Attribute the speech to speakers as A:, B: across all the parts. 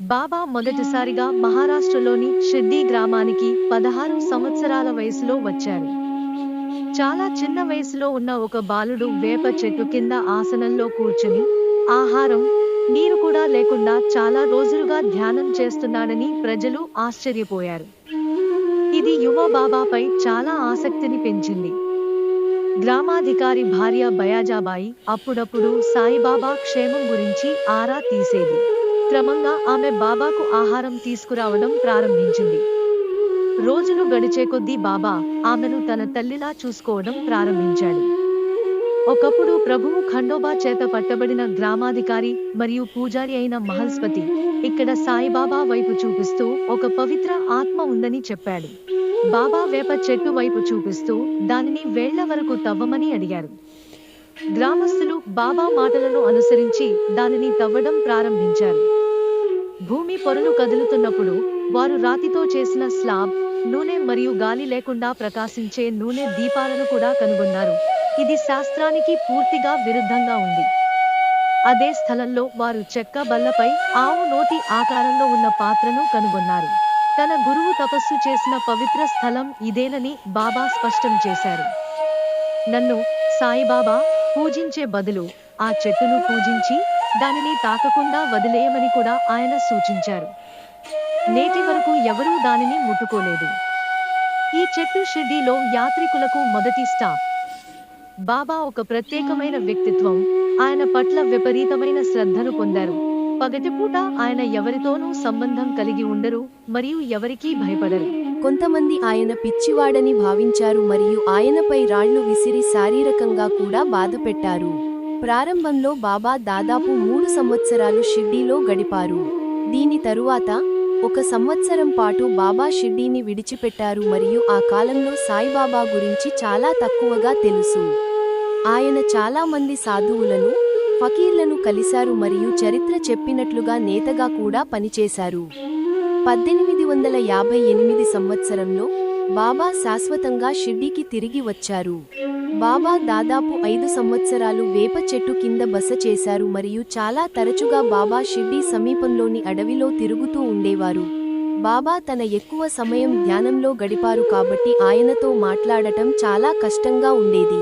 A: బాబా మొదటిసారిగా మహారాష్ట్రలోని షిర్డీ గ్రామానికి పదహారు సంవత్సరాల వయసులో వచ్చారు చాలా చిన్న వయసులో ఉన్న ఒక బాలుడు వేప చెట్టు కింద ఆసనంలో కూర్చుని ఆహారం నీరు కూడా లేకుండా చాలా రోజులుగా ధ్యానం చేస్తున్నాడని ప్రజలు ఆశ్చర్యపోయారు. ఇది యువ బాబాపై చాలా ఆసక్తిని పెంచింది. గ్రామాధికారి భార్య బయాజాబాయి అప్పుడప్పుడు సాయిబాబా క్షేమం గురించి ఆరా తీసేది. క్రమంగా ఆమె బాబాకు ఆహారం తీసుకురావడం ప్రారంభించింది. రోజులు గడిచే కొద్దీ బాబా ఆమెను తన తల్లిలా చూసుకోవడం ప్రారంభించాడు. ఒకప్పుడు ప్రభువు ఖండోబా చేత పట్టబడిన గ్రామాధికారి మరియు పూజారి అయిన మహల్స్పతి ఇక్కడ సాయిబాబా వైపు చూపిస్తూ ఒక పవిత్ర ఆత్మ ఉందని చెప్పాడు. బాబా వేప చెట్టు వైపు చూపిస్తూ దానిని వేళ్ళ వరకు తవ్వమని అడిగారు. గ్రామస్తులు బాబా మాటలను అనుసరించి దానిని తవ్వడం ప్రారంభించారు. భూమి పొరలు కదులుతున్నప్పుడు వారు రాతితో చేసిన స్లాబ్ నూనె మరియు గాలి లేకుండా ప్రకాశించే నూనె దీపాలను కూడా కనుగొన్నారు. ఇది శాస్త్రానికి పూర్తిగా విరుద్ధంగా ఉంది. అదే స్థలంలో వారు చెక్క బల్లపై ఆవు నోటి ఆకారంలో ఉన్న పాత్రను కనుగొన్నారు. తన గురువు తపస్సు చేసిన పవిత్ర స్థలం ఇదేనని బాబా స్పష్టం చేశారు. నన్ను సాయిబాబా పూజించే బదులు ఆ చెట్టును పూజించి దానిని తాకకుండా వదిలేయమని కూడా ఆయన సూచించారు. నేటి వరకు ఎవరూ దానిని ముట్టుకోలేదు. ఈ చెట్టు షిర్డీలో యాత్రికులకు మొదటి స్టాప్. బాబా ఒక ప్రత్యేకమైన వ్యక్తిత్వం ఆయన పట్ల విపరీతమైన శ్రద్ధను పొందారు. పగటిపూట ఆయన ఎవరితోనూ సంబంధం కలిగి ఉండరు మరియు ఎవరికీ భయపడరు.
B: కొంతమంది ఆయన పిచ్చివాడని భావించారు మరియు ఆయనపై రాళ్ళు విసిరి శారీరకంగా కూడా బాధపెట్టారు. ప్రారంభంలో బాబా దాదాపు మూడు సంవత్సరాలు షిర్డీలో గడిపారు. దీని తరువాత ఒక సంవత్సరం పాటు బాబా షిర్డీని విడిచిపెట్టారు మరియు ఆ కాలంలో సాయిబాబా గురించి చాలా తక్కువగా తెలుసు. ఆయన చాలామంది సాధువులను ఫకీర్లను కలిశారు మరియు చరిత్ర చెప్పినట్లుగా నేతగా కూడా పనిచేశారు. పద్దెనిమిది వందల యాభై ఎనిమిది సంవత్సరంలో బాబా శాశ్వతంగా షిడ్డీకి తిరిగి వచ్చారు. బాబా దాదాపు ఐదు సంవత్సరాలు వేప చెట్టు కింద బస చేశారు మరియు చాలా తరచుగా బాబా షిర్డీ సమీపంలోని అడవిలో తిరుగుతూ ఉండేవారు. బాబా తన ఎక్కువ సమయం ధ్యానంలో గడిపారు కాబట్టి ఆయనతో మాట్లాడటం చాలా కష్టంగా ఉండేది.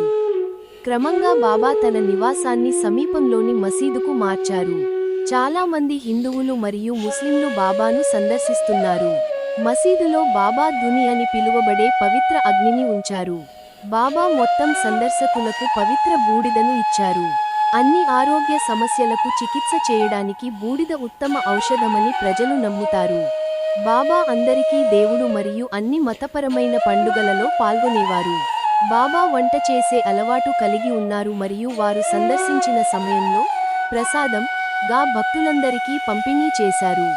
B: క్రమంగా బాబా తన నివాసాన్ని సమీపంలోని మసీదుకు మార్చారు. చాలామంది హిందువులు మరియు ముస్లింలు బాబాను సందర్శిస్తున్నారు. మసీదులో బాబా దుని అని పిలువబడే పవిత్ర అగ్నిని ఉంచారు. బాబా మొత్తం సందర్శకులకు పవిత్ర బూడిదను ఇచ్చారు. అన్ని ఆరోగ్య సమస్యలకు చికిత్స చేయడానికి బూడిద ఉత్తమ ఔషధమని ప్రజలు నమ్ముతారు. బాబా అందరికీ దేవుడు మరియు అన్ని మతపరమైన పండుగలలో పాల్గొనేవారు. బాబా వంట చేసే అలవాటు కలిగి ఉన్నారు మరియు వారు సందర్శించిన సమయంలో ప్రసాదం గా భక్తులందరికీ పంపిణీ చేశారు.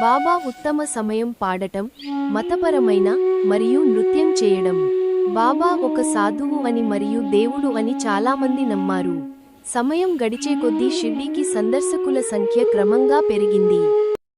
B: బాబా ఉత్తమ సమయం పాడటం మతపరమైన మరియు నృత్యం చేయడం. బాబా ఒక సాధువు అని మరియు దేవుడు అని చాలామంది నమ్మారు. సమయం గడిచే కొద్దీ షిర్డీకి సందర్శకుల సంఖ్య క్రమంగా పెరిగింది.